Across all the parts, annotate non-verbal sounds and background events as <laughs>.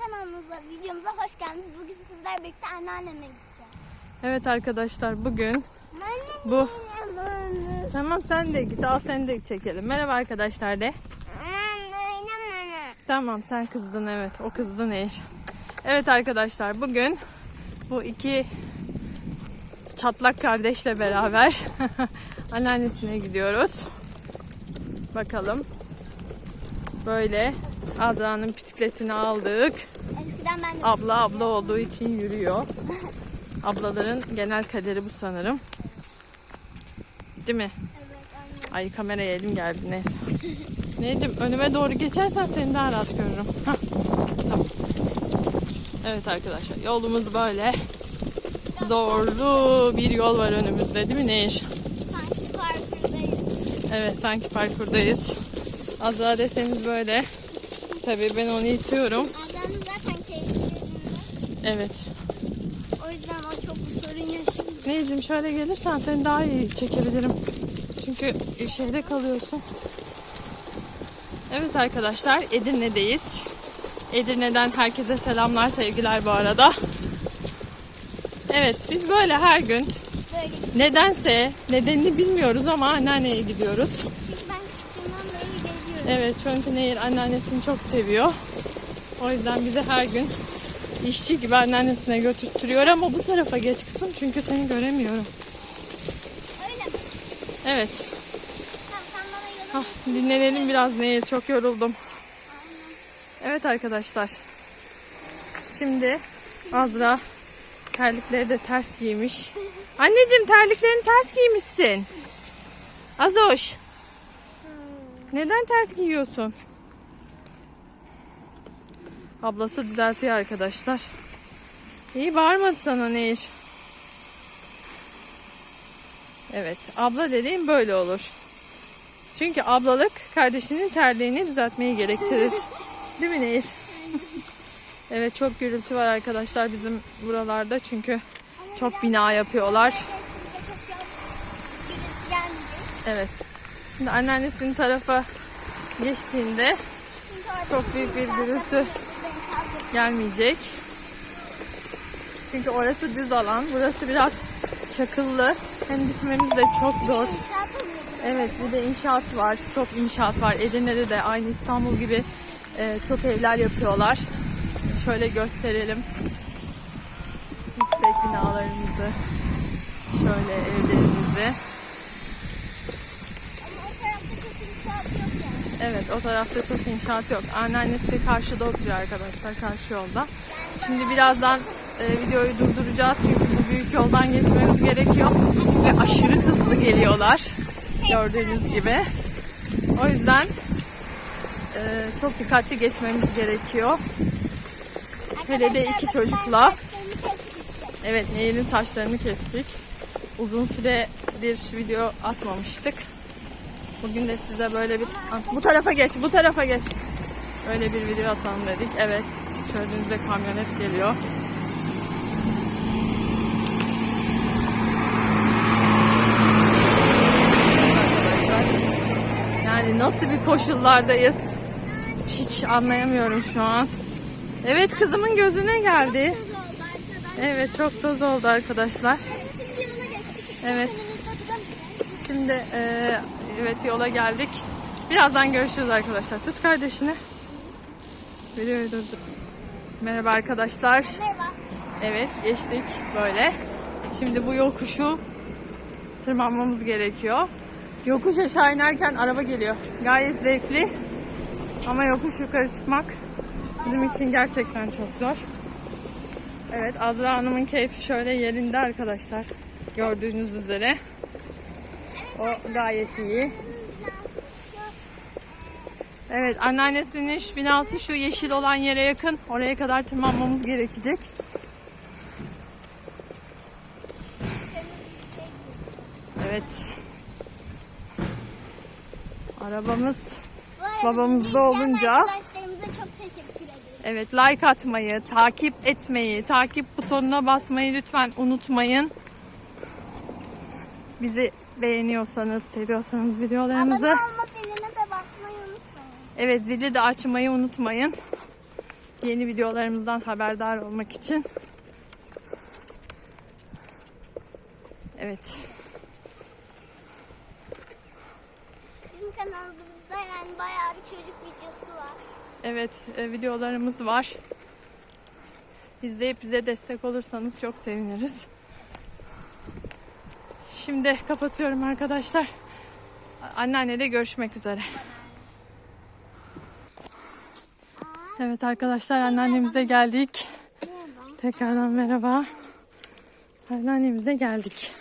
kanalımıza, videomuza hoş geldiniz. Bugün sizler birlikte anneanneme gideceğiz. Evet arkadaşlar bugün Bu. Tamam sen de git al sen de çekelim. Merhaba arkadaşlar de. Tamam sen kızdın evet o kızdı Nehir. Evet arkadaşlar bugün bu iki çatlak kardeşle beraber <laughs> anneannesine gidiyoruz. Bakalım. Böyle Azra'nın bisikletini aldık. Eskiden ben de Abla abla olduğu için yürüyor. <laughs> Ablaların genel kaderi bu sanırım. Değil mi? Evet. Ay kameraya elim geldi neyse. Neyciğim önüme doğru geçersen seni daha rahat görürüm. Hah, tamam. Evet arkadaşlar yolumuz böyle. Zorlu bir yol var önümüzde değil mi Nehir? Sanki parkurdayız. Evet sanki parkurdayız. Azra deseniz böyle. Tabii ben onu itiyorum. Azra'nın zaten yerinde. Evet. O yüzden o çok bir sorun yaşamıyor. Nehir'cim şöyle gelirsen seni daha iyi çekebilirim. Çünkü şeyde kalıyorsun. Evet arkadaşlar Edirne'deyiz. Edirne'den herkese selamlar sevgiler bu arada. Evet biz böyle her gün Böyle. nedense nedenini bilmiyoruz ama anneanneye gidiyoruz. Çünkü Evet çünkü Nehir anneannesini çok seviyor. O yüzden bizi her gün işçi gibi anneannesine götürtüyor ama bu tarafa geç kızım çünkü seni göremiyorum. Öyle mi? Evet. Tamam sen bana Ah, dinlenelim biraz Nehir. Çok yoruldum. Evet arkadaşlar. Şimdi Azra terlikleri de ters giymiş. <laughs> Anneciğim terliklerini ters giymişsin. Azoş. Neden ters giyiyorsun? Ablası düzeltiyor arkadaşlar. İyi bağırmadı sana Nehir. Evet abla dediğim böyle olur. Çünkü ablalık kardeşinin terliğini düzeltmeyi gerektirir. Değil mi Nehir? evet çok gürültü var arkadaşlar bizim buralarda çünkü çok bina yapıyorlar. Evet. Şimdi anneannesinin tarafa geçtiğinde Çok büyük bir gürültü. gelmeyecek. Çünkü orası düz alan. Burası biraz çakıllı. Hem gitmemiz de çok zor. Evet bir de inşaat var. Çok inşaat var. Edirne'de de aynı İstanbul gibi e, çok evler yapıyorlar. Şöyle gösterelim. Yüksek binalarımızı. Şöyle evlerimizi. Ama o tarafta çok inşaat yok yani. Evet o tarafta çok inşaat yok. Anneannesi karşıda oturuyor arkadaşlar karşı yolda. Şimdi birazdan e, videoyu durduracağız çünkü bu büyük yoldan geçmemiz gerekiyor. Ve aşırı hızlı geliyorlar. Gördüğünüz gibi. O yüzden e, çok dikkatli geçmemiz gerekiyor. Hele de iki çocukla. Evet Nehir'in saçlarını kestik. Uzun süredir video atmamıştık. Bugün de size böyle bir... Ah, bu tarafa geç, bu tarafa geç. Böyle bir video atalım dedik. Evet, gördüğünüzde kamyonet geliyor. Yani nasıl bir koşullardayız? Hiç anlayamıyorum şu an. Evet kızımın gözüne geldi. Evet çok toz oldu arkadaşlar. Evet. Şimdi e, evet yola geldik. Birazdan görüşürüz arkadaşlar. Tut kardeşini. Videoyu durdur. Merhaba arkadaşlar. Merhaba. Evet geçtik böyle. Şimdi bu yokuşu tırmanmamız gerekiyor. Yokuş aşağı inerken araba geliyor. Gayet zevkli. Ama yokuş yukarı çıkmak bizim için gerçekten çok zor. Evet Azra Hanım'ın keyfi şöyle yerinde arkadaşlar. Gördüğünüz üzere. O gayet iyi. Evet anneannesinin şu binası şu yeşil olan yere yakın. Oraya kadar tırmanmamız gerekecek. Evet. Arabamız Babamızda olunca-. Evet like atmayı, takip etmeyi, takip butonuna basmayı lütfen unutmayın. Bizi beğeniyorsanız, seviyorsanız videolarımızı. Abone olma ziline de basmayı unutmayın. Evet zili de açmayı unutmayın. Yeni videolarımızdan haberdar olmak için. Evet. Bizim kanalımızda yani bayağı bir çocuk videosu var. Evet, e, videolarımız var. İzleyip bize destek olursanız çok seviniriz. Şimdi kapatıyorum arkadaşlar. Anneanneyle görüşmek üzere. Evet arkadaşlar anneannemize geldik. Tekrardan merhaba. Anneannemize geldik.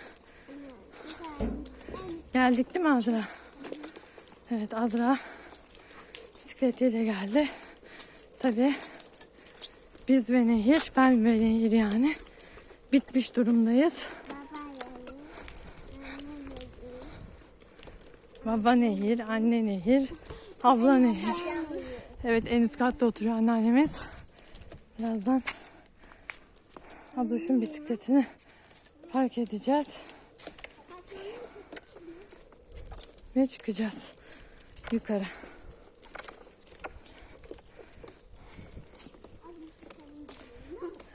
Geldik değil mi Azra? Evet Azra bisikletiyle geldi. Tabii biz ve Nehir, ben ve Nehir yani bitmiş durumdayız. Baba Nehir, anne Nehir, abla Nehir. Evet en üst katta oturuyor anneannemiz. Birazdan Azoş'un bisikletini park edeceğiz. Ve çıkacağız yukarı.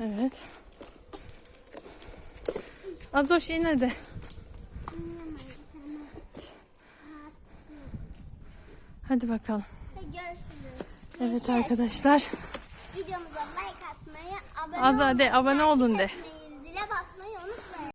Evet. Azoş in hadi. Hadi bakalım. Görüşürüz. Evet arkadaşlar. Videomuza like atmayı, abone Az de abone olun de.